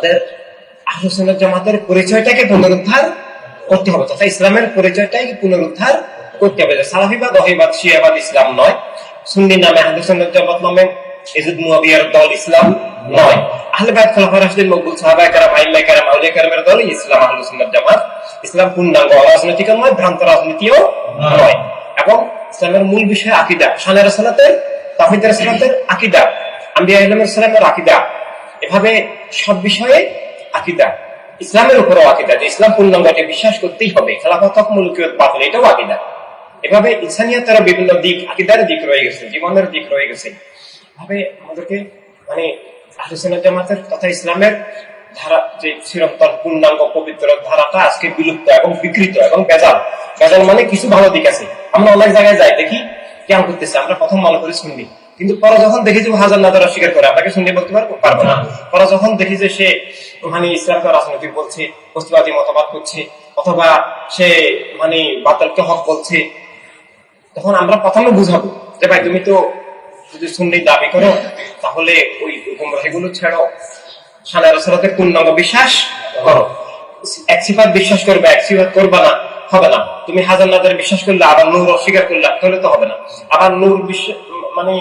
আমাদের আহসানের জামাতের পরিচয়টাকে পুনরুদ্ধার করতে হবে, তথা ইসলামের পরিচয়টাকে পুনরুদ্ধার করতে হবে। সালাফিবাদ অহিবাদ শিয়াবাদ ইসলাম নয়। সুন্নি নামে আহসানের জামাত নামে মুয়াবিয়ার দল ইসলাম নয়। আহলে খলাফা মকবুল সাহাবা কারাম কারাম আউলিয়া কারামের দল ইসলাম আহলে সুন্নাত জামাত। ইসলাম পূর্ণাঙ্গ রাজনৈতিক নয়, ভ্রান্ত রাজনীতিও নয়। এবং ইসলামের মূল বিষয় আকিদা, সালের সালাতের, তাহিদের সালাতের আকিদা, আম্বিয়া ইসলামের আকিদা। এভাবে সব বিষয়ে আকীদা, ইসলামের উপরও আকীদা, যে ইসলাম পূর্ণাঙ্গকে বিশ্বাস করতেই হবে, খেলাফত মুলকিয়ত বাতিল, এটাও আকীদা। এভাবে ইনসানিয়াতের বিভিন্ন দিক, আকীদার দিক রয়ে গেছে, জীবনের দিক রয়ে গেছে। ভাবে আমাদেরকে মানে আহলুসুন্নাত জামাতের তথা ইসলামের ধারা, যে চিরন্তন পূর্ণাঙ্গ পবিত্র ধারাটা আজকে বিলুপ্ত এবং বিকৃত এবং বেজাল। বেজাল মানে কিছু ভালো দিক আছে। আমরা অনেক জায়গায় যাই, দেখি কেমন করতেছে, আমরা প্রথম মনে করি শুনবি কিন্তু পরে যখন দেখি যে হাজার নাজার অস্বীকার করে আপনাকে শুনতে বলতে পারব? পারব না। পরে যখন দেখি যে সে মানে ইসলামকে রাজনৈতিক বলছে, বস্তুবাদী মতবাদ করছে, অথবা সে মানে বাতালকে হক বলছে, তখন আমরা প্রথমে বুঝাবো যে ভাই, তুমি তো যদি সুন্নি দাবি করো, তাহলে ওই গুমরাহিগুলো ছেড়ো সানা রসরাতের পূর্ণাঙ্গ বিশ্বাস করো। এক সিফাত বিশ্বাস করবে, এক সিফাত করবে না, হবে না। তুমি হাজার নাজার বিশ্বাস করলে, আবার নূর অস্বীকার করলে, তাহলে তো হবে না। আবার নূর বিশ্বাস মানে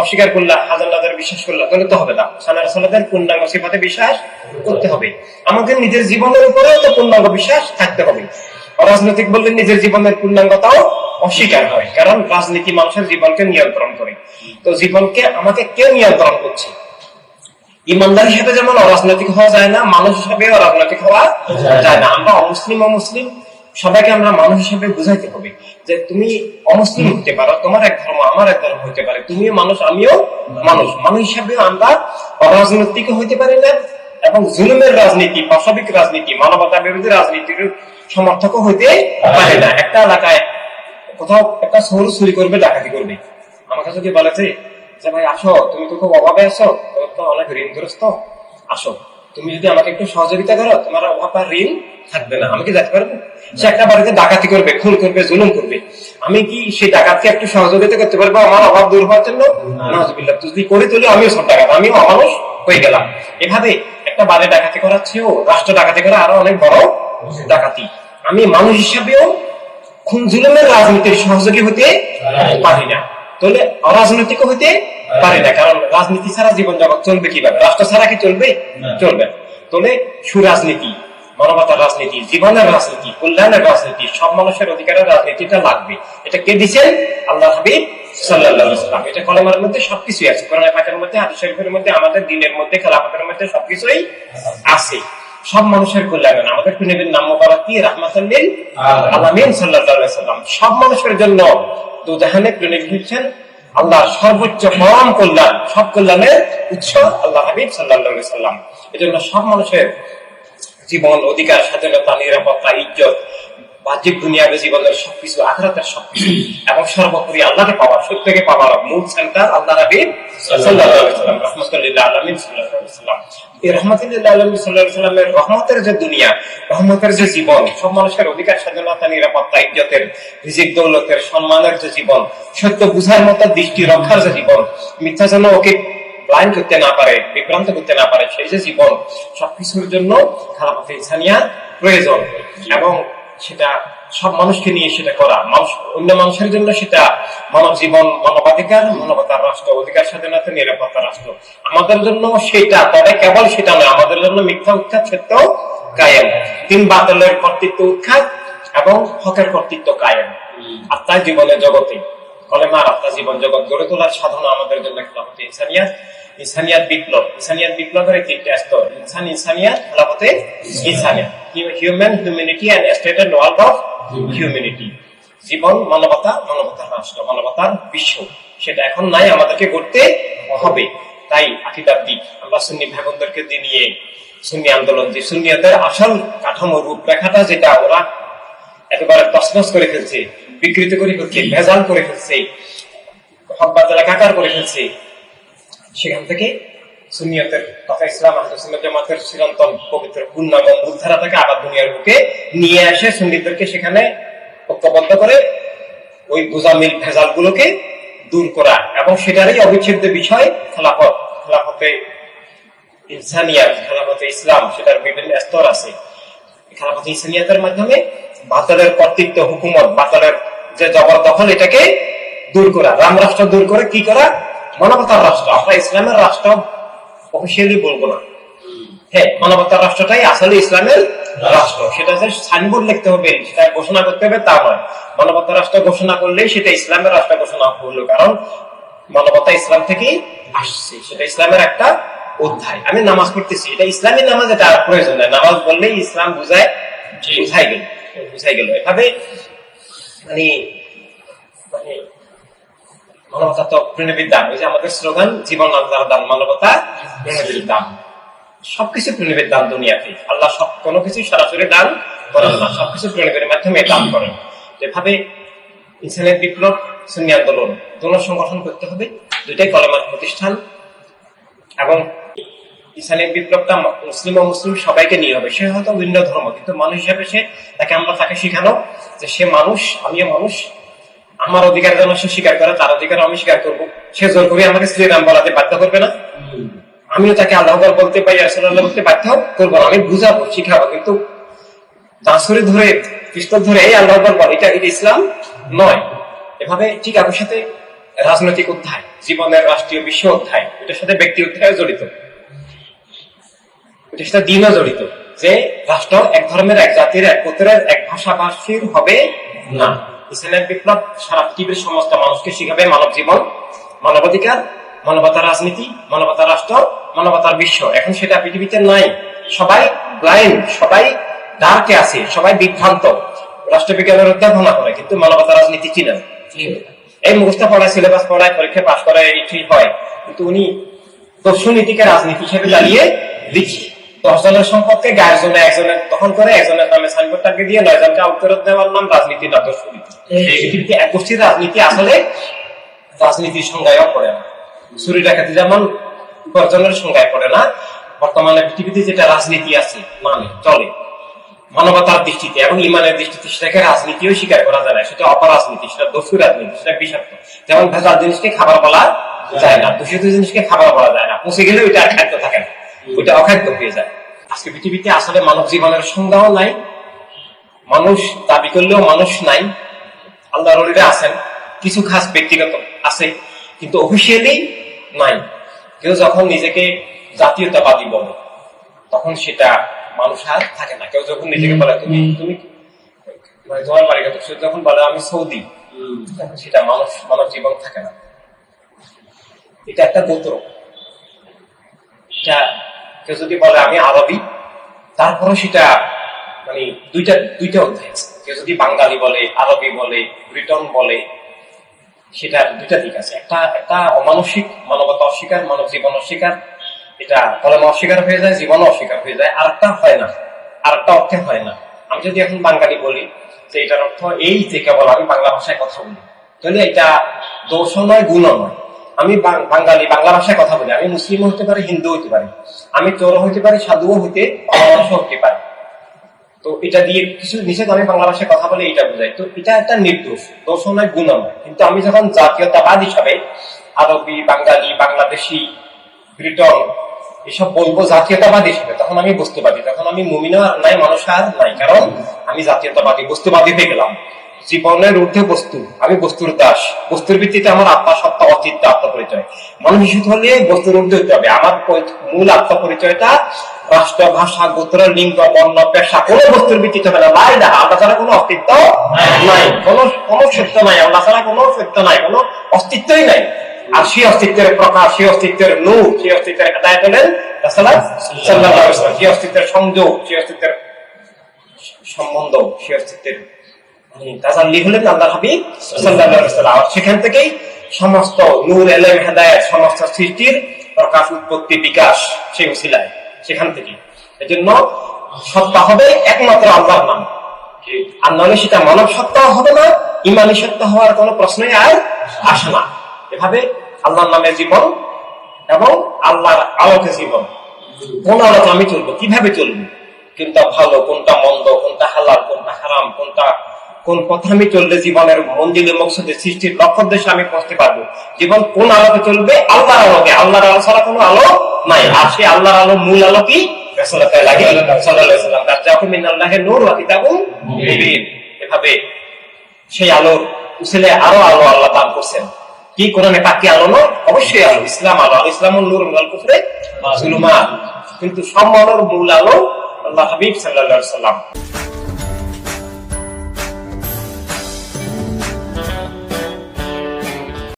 অস্বীকার করলে হাজার নাজার বিশ্বাস করলে, তাহলে তো হবে না। সানা রসরাতের পূর্ণাঙ্গ সিফাতে বিশ্বাস করতে হবে। আমাদের নিজের জীবনের উপরেও তো পূর্ণাঙ্গ বিশ্বাস থাকতে হবে। অরাজনৈতিক বললে নিজের জীবনের পূর্ণাঙ্গতাও অস্বীকার হয়, কারণ রাজনীতি মানুষের জীবনকে নিয়ন্ত্রণ করে। তো জীবনকে আমাকে কে নিয়ন্ত্রণ করছে? ইমানদার হিসেবে যেমন অরাজনৈতিক হওয়া যায় না, মানুষ হিসেবে অরাজনৈতিক হওয়া যায় না। আমরা অমুসলিম অমুসলিম সবাইকে আমরা মানুষ হিসেবে বুঝাইতে হবে যে তুমি অমুসলিম হতে পারো, তোমার এক ধর্ম, আমার এক ধর্ম হতে পারে। তুমিও মানুষ, আমিও মানুষ। মানুষ হিসেবে আমরা অরাজনৈতিক হইতে পারি না এবং জুলুমের রাজনীতি, পাশবিক রাজনীতি মানবতা বিরোধী রাজনীতির সমর্থক হইতে পারে না। একটা এলাকায় কোথাও একটা শহর চুরি করবে, ডাকাতি করবে। আমার কাছে কি বলেছে? যে ভাই, আসো, তুমি তো খুব অভাবে আছো, তোমার তো অনেক ঋণগ্রস্ত। আসো। তুমি যদি আমাকে একটু সহযোগিতা করো তোমার অভাব আর ঋণ থাকবে না। আমি কি যেতে পারব? সে একটা বাড়িতে ডাকাতি করবে খুন করবে জুলুম করবে। আমি কি সেই ডাকাতকে একটু সহযোগিতা করতে পারব? আমার অভাব দূর হওয়ার জন্য? নাজবিল্লাহ তুই যদি করে তুলে আমিও সব ডাকাত আমিও অমানুষ হয়ে গেলাম। এভাবে একটা বাড়ি ডাকাতি করার চেয়েও রাষ্ট্র ডাকাতি করা আরও অনেক বড় ডাকাতি। আমি মানুষ হিসাবেও খুন জুলুমের রাজনীতির সহযোগী হতে পারি না। তাহলে অরাজনৈতিক হতে পারি না কারণ রাজনীতি ছাড়া জীবন জগৎ চলবে কীভাবে? রাষ্ট্র ছাড়া কি চলবে? চলবে। তাহলে সুরাজনীতি মানবতার রাজনীতি জীবনের রাজনীতি কল্যাণের রাজনীতি সব মানুষের অধিকারের রাজনীতিটা লাগবে। এটা কে দিচ্ছেন আল্লাহ হাবিব সাল্লাহাম এটা কলমের মধ্যে সবকিছুই আছে। কোরআন পাকের মধ্যে হাদিস শরীফের মধ্যে আমাদের দিনের মধ্যে খেলাফতের মধ্যে সবকিছুই আছে। সব মানুষের কল্যাণে আমাদের নবীর নাম মোবারক কি রাহমাতুল্লিল আলামিন সাল্লাল্লাহু সাল্লাম সব মানুষের জন্য দুজাহানে প্রেরণ হচ্ছেন আল্লাহ সর্বোচ্চ পরম কল্যাণ, সব কল্যাণের উৎস আল্লাহ হাবিব সাল্লাল্লাহু সাল্লাম এজন্য সব মানুষের জীবন, অধিকার, স্বাধীনতা, নিরাপত্তা, ইজ্জত বাহ্যিক দুনিয়াবে জীবনের সবকিছু আখরাতের সবকিছু এবং সর্বোপরি আল্লাহকে পাওয়ার সত্যকে পাওয়ার মূল সেন্টার আল্লাহ রাহমাতুল্লাহ আলামিন এই রহমতুল্লাহ আলমী সাল্লাহ সাল্লামের রহমতের যে দুনিয়া, রহমতের যে জীবন, সব মানুষের অধিকার, স্বাধীনতা, নিরাপত্তা, ইজ্জতের, রিজিক, দৌলতের, সম্মানের যে জীবন, সত্য বুঝার মতো, দৃষ্টি রক্ষার যে জীবন, মিথ্যা যেন ওকে লাইন করতে না পারে, বিভ্রান্ত করতে না পারে, সেই যে জীবন, সবকিছুর জন্য খারাপ ইনসানিয়া প্রয়োজন। এবং সেটা, সব মানুষকে নিয়ে সেটা করা। মানুষ, অন্য মানুষের জন্য সেটা মানব জীবন, মানবাধিকার, মানবতার রাষ্ট্র, অধিকার স্বাধীনতা, নিরাপত্তা রাষ্ট্র। আমাদের জন্য সেটা, তবে কেবল সেটা নয়, আমাদের জন্য মিথ্যা উৎখাত সত্য কায়েম। তিন বাতলের কর্তৃত্ব উৎখাত এবং হকের কর্তৃত্ব কায়েম। আত্মার জীবনের জগতে, কলেমার আত্মা জীবন জগৎ গড়ে তোলার সাধনা আমাদের জন্য খেলাফতে ইনসানিয়াত। ইনসানিয়াত বিপ্লব। ইনসানিয়াত বিপ্লবের তিনটা স্তর ইনসান ইনসানিয়াত খেলাফতে Insaniyat. Human humanity and stated world of humanity জীবন, মানবতা, মানবতার রাষ্ট্র, মানবতার বিশ্ব। সেটা এখন নাই, আমাদেরকে করতে হবে। তাই আকিদার দিক। আমরা সুন্নি ভাগনদেরকে দিয়ে সুন্নি আন্দোলন যে সুন্নিয়াদের আসল কাঠামো রূপরেখাটা যেটা ওরা একেবারে তসনস করে ফেলছে, বিকৃত করে ফেলছে, ভেজাল করে ফেলছে হকবাতালা কাকার করে ফেলছে সেখান থেকে সুনিয়তের তথা ইসলাম আহমদ জামাতের চিরন্তন পবিত্র পূর্ণাঙ্গ মূলধারাটাকে আবার দুনিয়ার বুকে নিয়ে আসে সুন্নিতদেরকে সেখানে ঐক্যবদ্ধ করে ওই বোঝামিল ভেজাল গুলোকে দূর করা এবং সেটারই অবিচ্ছেদ্য বিষয় খেলাফত, খেলাফতে ইনসানিয়াত, খেলাফতে ইসলাম, সেটার বিভিন্ন স্তর আছে। খেলাফতে ইনসানিয়াতের মাধ্যমে বাতলের কর্তৃত্ব, হুকুমত, বাতলের যে জবরদখল, এটাকে দূর করা রাম রাষ্ট্র দূর করে কি করা? মানবতার রাষ্ট্র আমরা ইসলামের রাষ্ট্র অফিসিয়ালি বলব না। হ্যাঁ মানবতার রাষ্ট্রটাই আসলে ইসলামের রাষ্ট্র। সেটা যে সাইনবোর্ড লিখতে হবে, সেটা ঘোষণা করতে হবে, তা নয়। মানবতার রাষ্ট্র ঘোষণা করলেই সেটা ইসলামের রাষ্ট্র ঘোষণা হলো, কারণ মানবতা ইসলাম থেকেই আসছে। সেটা ইসলামের একটা অধ্যায়। আমি নামাজ পড়তেছি, এটা ইসলামী নামাজ, এটা আর প্রয়োজন নাই। নামাজ বললেই ইসলাম বুঝায়, বুঝাই গেল বুঝাই গেল। এভাবে মানে মানে ওই যে আমাদের স্লোগান, জীবন দান, মানবতা সবকিছু দান দুনিয়াতে। আল্লাহ সব কোনো কিছু সরাসরি দান করেন না, সবকিছু মাধ্যমে দান করেন। ইনসানের বিপ্লব, সুন্নি আন্দোলন, দোনো সংগঠন করতে হবে, দুইটাই কলমার প্রতিষ্ঠান। এবং ইসলামিক বিপ্লবটা মুসলিম ও মুসলিম সবাইকে নিয়ে হবে। সে হয়তো ভিন্ন ধর্ম, কিন্তু মানুষ হিসাবে সে তাকে আমরা তাকে শিখানো যে সে মানুষ, আমিও মানুষ আমার অধিকার যেন সে স্বীকার করে, তার অধিকার আমি স্বীকার করব। সে জোর করে আমাকে স্ত্রীর নাম বলাতে বাধ্য করবে না। আমিও তাকে আল্লাহ বলতে পারি আসলে বলতে বাধ্য করব আমি বুঝাবো, শিখাবো, কিন্তু দাসরে ধরে, পিস্তল ধরে এই আল্লাহ বল এটা এটা ইসলাম? নয়। এভাবে ঠিক আপনার সাথে রাজনৈতিক অধ্যায়, জীবনের রাষ্ট্রীয় বিশ্ব অধ্যায়, এটার সাথে ব্যক্তি অধ্যায় জড়িত। এটার সাথে দিনও জড়িত, যে রাষ্ট্র এক ধর্মের, এক জাতির, এক গোত্রের, এক ভাষাভাষীর হবে না। ইসলামের বিপ্লব সারা পৃথিবীর সমস্ত মানুষকে শিখাবে মানব জীবন, মানবাধিকার, মানবতার রাজনীতি, মানবতার রাষ্ট্র, মানবতার বিশ্ব। এখন সেটা পৃথিবীতে নাই। সবাই ব্লাইন্ড সবাই ডার্কে আছে, সবাই বিভ্রান্ত। রাষ্ট্রবিজ্ঞানের অধ্যাপনা করে, কিন্তু মানবতার রাজনীতি চিনেন এই মুখস্থ পড়ায় সিলেবাস পড়ায় পরীক্ষায় পাশ করে ঠিক হয়। কিন্তু উনি দর্শনীতিকে রাজনীতি হিসেবে দাঁড়িয়ে লিখি। দশ জনের সম্পর্কে গায়ের জন্য একজনের তখন করে একজনের নামে সাইনবোর্ড টাকে দিয়ে নয় জনকে উত্তর দেওয়ার নাম রাজনীতি না দর্শনীতি এই এক গোষ্ঠীর রাজনীতি আসলে রাজনীতির সংজ্ঞায়ও পড়ে না। চুরি ডাকাতি যেমন উপার্জনের সংজ্ঞায় পড়ে না বর্তমানে পৃথিবীতে যেটা রাজনীতি আছে মানে চলে। মানবতার দৃষ্টিতে এবং ইমানের দৃষ্টিতে সেটাকে রাজনীতিও স্বীকার করা যায় না সেটা অপরাজনীতি সেটা দস্যু রাজনীতি সেটা বিষাক্ত। যেমন ভেজাল জিনিসকে খাবার বলা যায় না দূষিত জিনিসকে খাবার বলা যায় না পচে গেলে ওইটা আর খাদ্য থাকে না। ওইটা অখাদ্য হয়ে যায়। আজকে পৃথিবীতে আসলে মানব জীবনের সংজ্ঞাও নাই। মানুষ দাবি করলেও মানুষ নাই। আল্লাহ রলিরা আছেন। কিছু খাস ব্যক্তিগত আছে কিন্তু অফিসিয়ালি নাই। কেউ যখন নিজেকে জাতীয়তাবাদী বলে তখন সেটা মানুষ আর থাকে না। কেউ যখন নিজেকে বলে তুমি তুমি মানে তোমার কত সে যখন বলে আমি সৌদি সেটা মানুষ মানব জীবন থাকে না। এটা একটা গোত্র। এটা কেউ যদি বলে আমি আরবি, তারপরেও সেটা মানে দুইটা দুইটা অধ্যায় আছে। কেউ যদি বাঙালি বলে, আরবি বলে, ব্রিটন বলে, সেটা দুইটা দিক আছে। একটা একটা অমানসিক, মানবতা অস্বীকার, মানব জীবন অস্বীকার। এটা কলম অস্বীকার হয়ে যায় জীবন অস্বীকার হয়ে যায়। আর একটা হয় না আর একটা অর্থে হয় না। আমি যদি এখন বাঙালি বলি, যে এটার অর্থ এই যে কেবল আমি বাংলা ভাষায় কথা বলি, তাহলে এটা দোষ নয় গুণ নয়। আমি বাঙালি, বাংলা ভাষায় কথা বলি। আমি মুসলিম হতে পারি হিন্দু হতে পারি। আমি চোর হতে পারি, সাধুও হতে হতে পারি। তো এটা দিয়ে কিছু নিষেধ, আমি বাংলা ভাষায় কথা বলে এটা বোঝাই। তো এটা একটা নির্দোষ। দোষ নয়, গুণ নয়। কিন্তু আমি যখন জাতীয়তাবাদ হিসাবে আরবি, বাঙালি, বাংলাদেশি, ব্রিটন এসব বলব জাতীয়তাবাদ হিসেবে, তখন আমি বস্তুবাদী তখন আমি মুমিনও আর নাই, মানুষ আর নাই। কারণ আমি জাতীয়তাবাদী বস্তুবাদী হয়ে গেলাম। জীবনের ঊর্ধ্বে বস্তু, আমি বস্তুর দাস। বস্তুর ভিত্তিতে আমার আত্মা, সত্তা অচিত্ত আত্মপরিচয়। মানুষ হিসেবে হলে বস্তুর ঊর্ধ্বে হতে হবে। আমার মূল আত্মপরিচয়টা রাষ্ট্র, ভাষা, গোত্র, লিঙ্গ, বর্ণ, পেশা, কোনো বস্তুর ভিত্তিতে হবে না। লাই না আল্লাহ ছাড়া কোনো অস্তিত্ব নাই। কোনো কোনো সত্য নাই। আল্লাহ ছাড়া কোনো সত্য নাই। কোনো অস্তিত্বই নাই। আর সেই অস্তিত্বের প্রকাশ, সেই অস্তিত্বের নূর, সেই অস্তিত্বের আলাইহি ওয়াসাল্লাম। সেই অস্তিত্বের সংযোগ, সেই অস্তিত্বের সম্বন্ধ, সেই অস্তিত্বের তাজাল্লি হলেন আল্লাহ হাবিব আর সেখান থেকেই সমস্ত নূর, এলেম, হেদায়েত, সমস্ত সৃষ্টির প্রকাশ, উৎপত্তি, বিকাশ সেই উসিলায় সেখান থেকে এজন্য সত্তা হবে একমাত্র আল্লাহর নাম। আর নাহলে সেটা মানব সত্তা হবে না, ইমানি সত্তা হওয়ার কোনো প্রশ্নই আর আসে না। এভাবে আল্লাহর নামে জীবন এবং আল্লাহর আলোকে জীবন। কোন আলোকে আমি চলবো? কীভাবে চলবো? কোনটা ভালো, কোনটা মন্দ, কোনটা হালাল, কোনটা হারাম, কোনটা কোন পথে আমি চললে জীবনের মন্দিরে মকসদে সৃষ্টির লক্ষ্য উদ্দেশ্যে আমি পৌঁছতে পারব? জীবন কোন আলোকে চলবে? আল্লাহর আলোকে আল্লাহর আলো ছাড়া কোনো আলো নাই। আর সেই আল্লাহর আলো মূল আলো কি? লাগে নূর এভাবে কিন্তু আলোর মূল আলো আল্লাহ হাবিব আলাইহি সাল্লাম